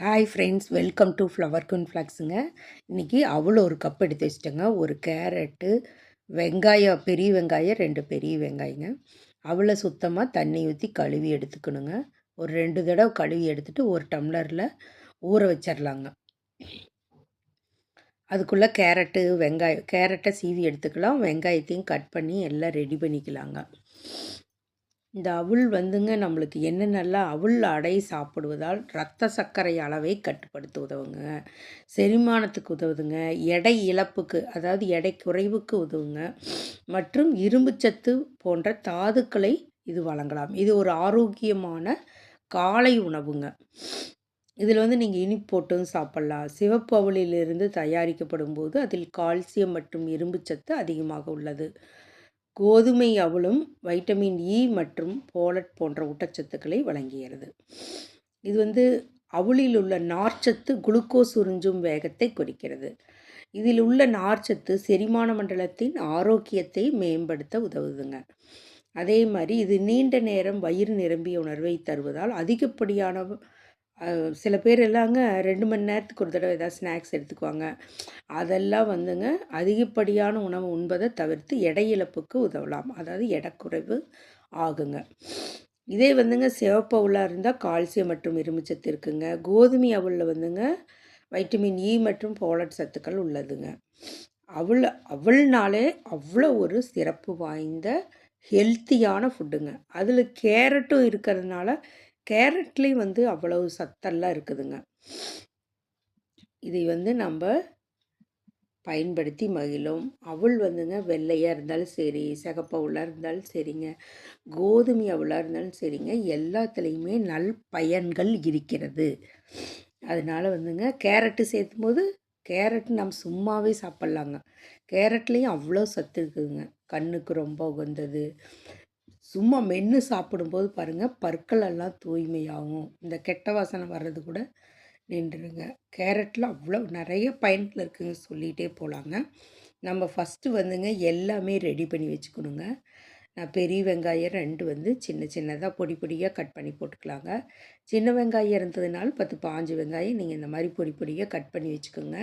Hi friends welcome to flower குன் ஃப்ளாக்ஸுங்க இன்றைக்கி அவ்வளோ ஒரு கப் எடுத்து வச்சுட்டேங்க. ஒரு கேரட்டு வெங்காயம் பெரிய வெங்காயம் ரெண்டு பெரிய வெங்காயங்க. அவ்வளோ சுத்தமாக தண்ணி ஊற்றி கழுவி எடுத்துக்கணுங்க. ஒரு ரெண்டு தடவை கழுவி எடுத்துகிட்டு ஒரு டம்ளரில் ஊற வச்சிடலாங்க அதுக்குள்ளே கேரட்டு வெங்காயம் கேரட்டை சீவி எடுத்துக்கலாம். வெங்காயத்தையும் கட் பண்ணி எல்லாம் ரெடி பண்ணிக்கலாங்க. இந்த அவுள் வந்துங்க நம்மளுக்கு என்னென்னலாம் அவுள் அடை சாப்பிடுவதால் இரத்த சர்க்கரை அளவை கட்டுப்படுத்த உதவுங்க. செரிமானத்துக்கு உதவுதுங்க. எடை இழப்புக்கு அதாவது எடை குறைவுக்கு உதவுங்க. மற்றும் இரும்புச்சத்து போன்ற தாதுக்களை இது வழங்கலாம். இது ஒரு ஆரோக்கியமான காலை உணவுங்க. இதில் வந்து நீங்கள் இனிப்பு போட்டும் சாப்பிட்லாம். சிவப்பு அவளிலிருந்து தயாரிக்கப்படும் போது அதில் கால்சியம் மற்றும் இரும்புச்சத்து அதிகமாக உள்ளது. கோதுமை அவளும் வைட்டமின் இ மற்றும் போலட் போன்ற ஊட்டச்சத்துக்களை வழங்குகிறது இது வந்து அவளில் உள்ள நார்ச்சத்து குளுக்கோஸ் உறிஞ்சும் வேகத்தை குறிக்கிறது. இதில் உள்ள நார்ச்சத்து செரிமான மண்டலத்தின் ஆரோக்கியத்தை மேம்படுத்த உதவுதுங்க. அதே மாதிரி இது நீண்ட நேரம் வயிறு நிரம்பிய உணர்வை தருவதால் அதிகப்படியான சில பேர் எல்லாங்க ரெண்டு மணி நேரத்துக்கு ஒரு தடவை ஏதாவது ஸ்நாக்ஸ் எடுத்துக்குவாங்க. அதெல்லாம் வந்துங்க அதிகப்படியான உணவு உண்பதை தவிர்த்து எடை இழப்புக்கு உதவலாம். அதாவது எடைக்குறைவு ஆகுங்க. இதே வந்துங்க சிவப்பு அவுளாக இருந்தால் கால்சியம் மற்றும் இரும்புச்சத்து இருக்குங்க. கோதுமை அவளில் வந்துங்க வைட்டமின் இ மற்றும் போலட் சத்துக்கள் உள்ளதுங்க. அவள் அவள்னாலே அவ்வளோ ஒரு சிறப்பு வாய்ந்த ஹெல்த்தியான ஃபுட்டுங்க அதில் கேரட்டும் இருக்கிறதுனால கேரட்லேயும் வந்து அவ்வளவு சத்தெல்லாம் இருக்குதுங்க. இதை வந்து நம்ம பயன்படுத்தி மகிழும். அவள் வந்துங்க வெள்ளையாக இருந்தாலும் சரி சிகப்பு அவளாக இருந்தாலும் சரிங்க கோதுமை அவளாக இருந்தாலும் சரிங்க எல்லாத்துலேயுமே நல் பயன்கள் இருக்கிறது. அதனால் வந்துங்க கேரட்டு சேர்த்தும் போது கேரட் நம்ம சும்மாவே சாப்பிட்லாங்க. கேரட்லேயும் அவ்வளோ சத்து இருக்குதுங்க. கண்ணுக்கு ரொம்ப உகந்தது. சும்மா மென்று சாப்பிடும்போது பாருங்கள் பற்கள் எல்லாம் தூய்மையாகும். இந்த கெட்ட வாசனை வர்றது கூட நின்றுருங்க. கேரட்டில் அவ்வளோ நிறைய பயன்கள் இருக்குங்க சொல்லிகிட்டே போகலாங்க நம்ம ஃபஸ்ட்டு வந்துங்க எல்லாமே ரெடி பண்ணி வச்சுக்கணுங்க. நான் பெரிய வெங்காயம் ரெண்டு வந்து சின்ன சின்னதாக பொடி பொடியாக கட் பண்ணி போட்டுக்கலாங்க. சின்ன வெங்காயம் இருந்ததுனால பத்து பாஞ்சு வெங்காயம் நீங்கள் இந்த மாதிரி பொடி பொடியாக கட் பண்ணி வச்சுக்கோங்க.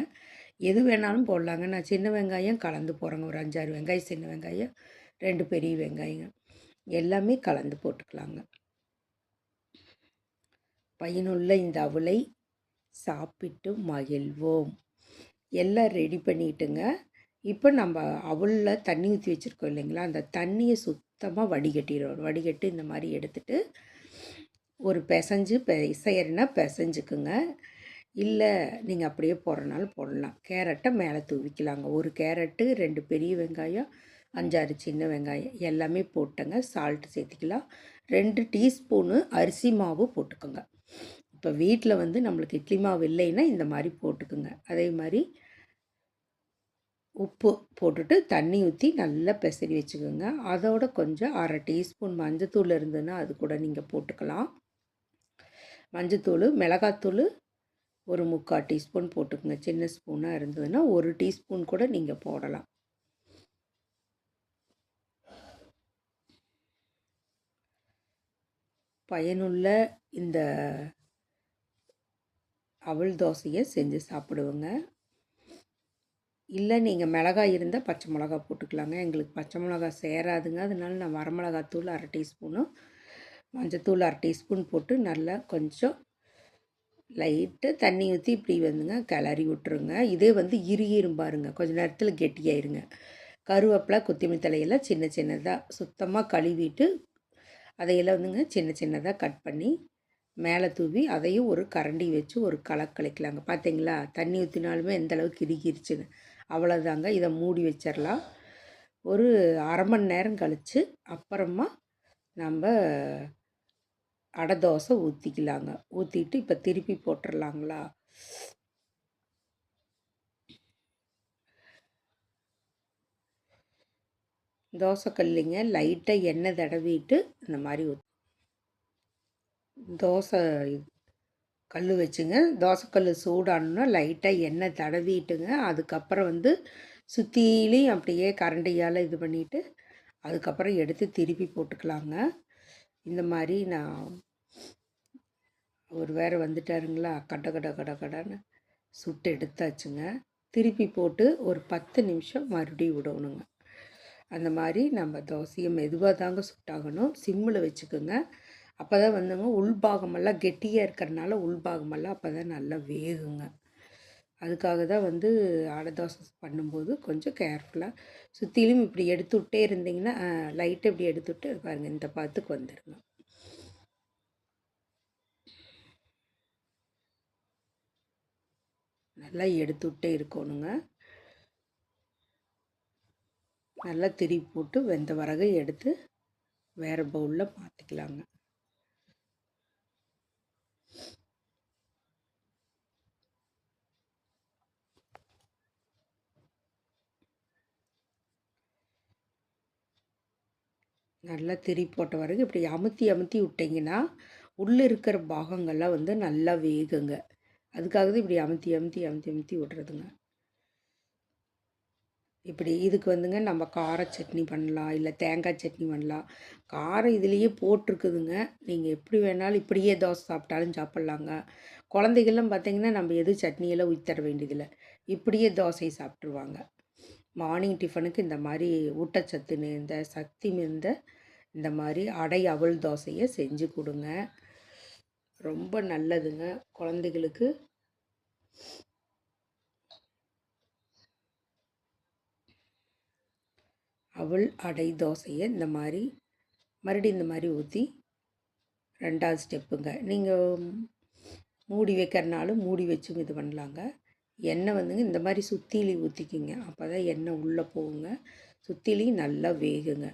எது வேணாலும் போடலாங்க. நான் சின்ன வெங்காயம் கலந்து போகிறேங்க ஒரு அஞ்சாறு வெங்காயம் சின்ன வெங்காயம் ரெண்டு பெரிய வெங்காயங்க. எல்லாமே கலந்து போட்டுக்கலாங்க. பயனுள்ள இந்த அவளை சாப்பிட்டு மகிழ்வோம். எல்லாம் ரெடி பண்ணிட்டுங்க. இப்போ நம்ம அவளில் தண்ணி ஊற்றி வச்சுருக்கோம் இல்லைங்களா? அந்த தண்ணியை சுத்தமாக வடிகட்டிடுவோம் வடிகட்டி இந்த மாதிரி எடுத்துட்டு ஒரு பிசைஞ்சு பிசையறனா பிசைஞ்சுக்குங்க. இல்லை நீங்கள் அப்படியே போடுறனாலும் போடலாம். கேரட்டை மேலே தூவிக்கலாங்க. ஒரு கேரட்டு ரெண்டு பெரிய வெங்காயம் அஞ்சாறு சின்ன வெங்காயம் எல்லாமே போட்டுங்க. சால்ட்டு சேர்த்திக்கலாம். ரெண்டு டீஸ்பூனு அரிசி மாவு போட்டுக்கோங்க. இப்போ வீட்டில் வந்து நம்மளுக்கு இட்லி மாவு இல்லைன்னா இந்த மாதிரி போட்டுக்குங்க. அதே மாதிரி உப்பு போட்டுட்டு தண்ணி ஊற்றி நல்லா பெசரி வச்சுக்கோங்க. அதோட கொஞ்சம் அரை டீஸ்பூன் மஞ்சத்தூள் இருந்ததுன்னா அது கூட நீங்கள் போட்டுக்கலாம். மஞ்சத்தூள் மிளகாத்தூள் ஒரு முக்கால் டீஸ்பூன் போட்டுக்கோங்க. சின்ன ஸ்பூனாக இருந்ததுன்னா ஒரு டீஸ்பூன் கூட நீங்கள் போடலாம். பயனுள்ள இந்த அவல் தோசையை செஞ்சு சாப்பிடுவோங்க. இல்லை நீங்கள் மிளகாய் இருந்தால் பச்சை மிளகா போட்டுக்கலாங்க. எங்களுக்கு பச்சை மிளகா சேராதுங்க. அதனால நான் வரமிளகாத்தூள் அரை டீஸ்பூனும் மஞ்சத்தூள் அரை டீஸ்பூன் போட்டு நல்லா கொஞ்சம் லைட்டு தண்ணி ஊற்றி இப்படி வந்துங்க கிளறி விட்டுருங்க. இதே வந்து இறுகிரும் பாருங்க. கொஞ்ச நேரத்தில் கெட்டியாயிருங்க. கருவேப்பிலை கொத்தமல்லி தலையெல்லாம் சின்ன சின்னதாக சுத்தமாக கழுவிட்டு அதையெல்லாம் வந்துங்க சின்ன சின்னதாக கட் பண்ணி மேலே தூவி அதையும் ஒரு கரண்டி வச்சு ஒரு கலக்கலைக்கலாங்க பார்த்தீங்களா தண்ணி ஊற்றினாலுமே எந்த அளவுக்கு இறுகிருச்சுன்னு. அவ்வளோதாங்க இதை மூடி வச்சிடலாம் ஒரு அரை மணி நேரம் கழித்து அப்புறமா நம்ம அடை தோசை ஊற்றிக்கலாங்க ஊற்றிட்டு இப்போ திருப்பி போட்டுடலாங்களா தோசைக்கல்லிங்க. லைட்டாக எண்ணெய் தடவிட்டு இந்த மாதிரி தோசை கல் வச்சுங்க. தோசைக்கல் சூடானோன்னா லைட்டாக எண்ணெய் தடவிட்டுங்க. அதுக்கப்புறம் வந்து சுற்றிலையும் அப்படியே கரண்டியால் இது பண்ணிவிட்டு அதுக்கப்புறம் எடுத்து திருப்பி போட்டுக்கலாங்க. இந்த மாதிரி நான் அவர் வேறு வந்துட்டாருங்களா? கட கட கட கடன்னு சுட்டு எடுத்தாச்சுங்க. திருப்பி போட்டு ஒரு பத்து நிமிஷம் மறுபடியும் விடணுங்க. அந்த மாதிரி நம்ம தோசையை மெதுவாக தாங்க சுட்டாகணும். சிம்மில் வச்சுக்கோங்க. அப்போ தான் வந்துங்க உள்பாகமெல்லாம் கெட்டியாக இருக்கிறனால உள்பாகமெல்லாம் அப்போ தான் நல்லா வேகுங்க. அதுக்காக தான் வந்து அடை தோசை பண்ணும்போது கொஞ்சம் கேர்ஃபுல்லாக சுற்றிலும் இப்படி எடுத்து விட்டே இருந்தீங்கன்னா லைட்டை இப்படி எடுத்து விட்டு பாருங்கள் இந்த பாத்துக்கு வந்துடுங்க நல்லா எடுத்து விட்டே இருக்கணுங்க. நல்லா திரி போட்டு வெந்த வரகை எடுத்து வேறு பவுலில் மாற்றிக்கலாங்க நல்லா திரி போட்ட வரைக்கும் இப்படி அமுத்தி அமுத்தி விட்டிங்கன்னா உள்ளே இருக்கிற பாகங்கள்லாம் வந்து நல்லா வேகுங்க. அதுக்காக தான் இப்படி அமுத்தி அமுத்தி அமுத்தி அமுத்தி விட்றதுங்க. இப்படி இதுக்கு வந்துங்க நம்ம கார சட்னி பண்ணலாம் இல்லை தேங்காய் சட்னி பண்ணலாம். காரம் இதுலேயே போட்டிருக்குதுங்க. நீங்கள் எப்படி வேணாலும் இப்படியே தோசை சாப்பிட்டாலும் சாப்பிட்லாங்க. குழந்தைகள்லாம் பார்த்திங்கன்னா நம்ம எதுவும் சட்னியெல்லாம் ஊற்றி வேண்டியதில்லை. இப்படியே தோசை சாப்பிட்ருவாங்க மார்னிங் டிஃபனுக்கு இந்த மாதிரி ஊட்டச்சத்து இந்த சக்தி மிகுந்த இந்த மாதிரி அடை அவள் தோசையை செஞ்சு கொடுங்க. ரொம்ப நல்லதுங்க குழந்தைகளுக்கு. அவள் அடை தோசையை இந்த மாதிரி மறுபடியும் இந்த மாதிரி ஊற்றி ரெண்டாவது ஸ்டெப்புங்க. நீங்கள் மூடி வைக்கிறனாலும் மூடி வச்சும் இது பண்ணலாங்க. எண்ணெய் வந்துங்க இந்த மாதிரி சுத்திலி ஊற்றிக்கிங்க அப்போ தான் எண்ணெய் உள்ளே போகுங்க. சுத்திலையும் நல்லா வேகுங்க.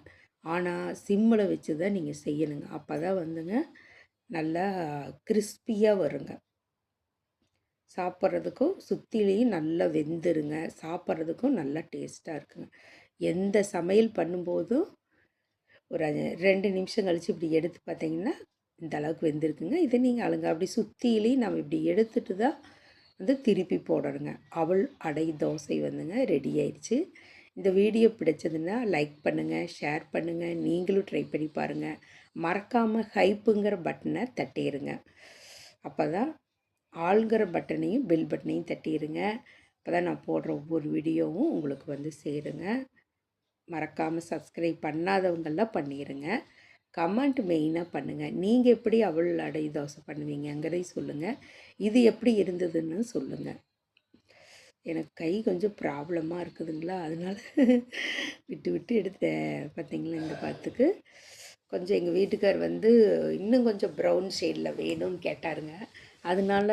ஆனால் சிம்மில் வச்சு தான் நீங்கள் செய்யணுங்க. அப்போ தான் வந்துங்க நல்லா கிறிஸ்பியாக வருங்க. சாப்பிட்றதுக்கும் சுத்திலையும் நல்லா வெந்துருங்க. சாப்பிட்றதுக்கும் நல்லா டேஸ்ட்டாக இருக்குங்க. எந்த சமையல் பண்ணும்போதும் ஒரு ரெண்டு நிமிஷம் கழித்து இப்படி எடுத்து பார்த்தீங்கன்னா இந்த அளவுக்கு வெந்திருக்குங்க. இதை நீங்கள் அழுங்க அப்படி சுற்றிலையும் நம்ம இப்படி எடுத்துட்டு தான் வந்து திருப்பி போடணுங்க. அவள் அடை தோசை வந்துங்க ரெடி ஆயிடுச்சு. இந்த வீடியோ பிடிச்சதுன்னா லைக் பண்ணுங்கள் ஷேர் பண்ணுங்கள் நீங்களும் ட்ரை பண்ணி பாருங்கள் மறக்காமல் ஹைப்புங்கிற பட்டனை தட்டிடுங்க அப்போ தான் ஆளுங்கிற பட்டனையும் பெல் பட்டனையும் தட்டிடுங்க அப்போ தான் நான் போடுற ஒவ்வொரு வீடியோவும் உங்களுக்கு வந்து சேருங்க. மறக்காமல் சப்ஸ்கிரைப் பண்ணாதவங்கெல்லாம் பண்ணிடுங்க கமெண்ட் மெயினாக பண்ணுங்கள் நீங்கள் எப்படி அவள் அடை தோசை பண்ணுவீங்கங்கிறதையும் சொல்லுங்கள் இது எப்படி இருந்ததுன்னு சொல்லுங்கள் எனக்கு கை கொஞ்சம் ப்ராப்ளமாக இருக்குதுங்களா? அதனால் விட்டு விட்டு எடுத்தேன். பார்த்தீங்களா இந்த பார்த்துக்கு கொஞ்சம் எங்கள் வீட்டுக்கார் வந்து இன்னும் கொஞ்சம் ப்ரௌன் ஷேடில் வேணும்னு கேட்டாருங்க. அதனால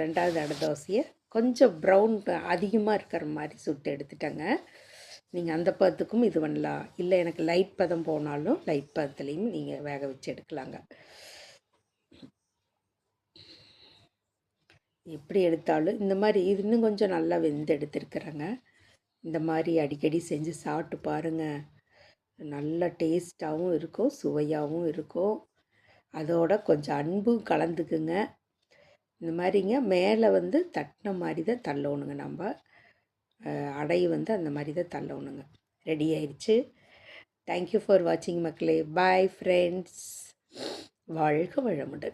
ரெண்டாவது அடை தோசையை கொஞ்சம் ப்ரௌன் அதிகமாக இருக்கிற மாதிரி சுட்டு எடுத்துட்டேங்க. நீங்கள் அந்த பதத்துக்கும் இது பண்ணலாம். இல்லை எனக்கு லைட் பதம் போனாலும் லைட் பதத்துலேயும் நீங்கள் வேக வச்சு எடுக்கலாங்க. எப்படி எடுத்தாலும் இந்த மாதிரி இது இன்னும் கொஞ்சம் நல்லா வெந்து எடுத்துருக்குறேங்க. இந்த மாதிரி அடிக்கடி செஞ்சு சாப்பிட்டு பாருங்கள் நல்ல டேஸ்ட்டாகவும் இருக்கும் சுவையாகவும் இருக்கும். அதோட கொஞ்சம் அன்பும் கலந்துக்குங்க. இந்த மாதிரிங்க மேலே வந்து தட்டின மாதிரி தான் தள்ளணுங்க நம்ம. அடை வந்து அந்த மாதிரி தான் தள்ளணுங்க. ரெடி ஆயிடுச்சு. தேங்க்யூ ஃபார் வாட்சிங் மக்களே. பாய் ஃப்ரெண்ட்ஸ் வாழ்க வளமுடன்.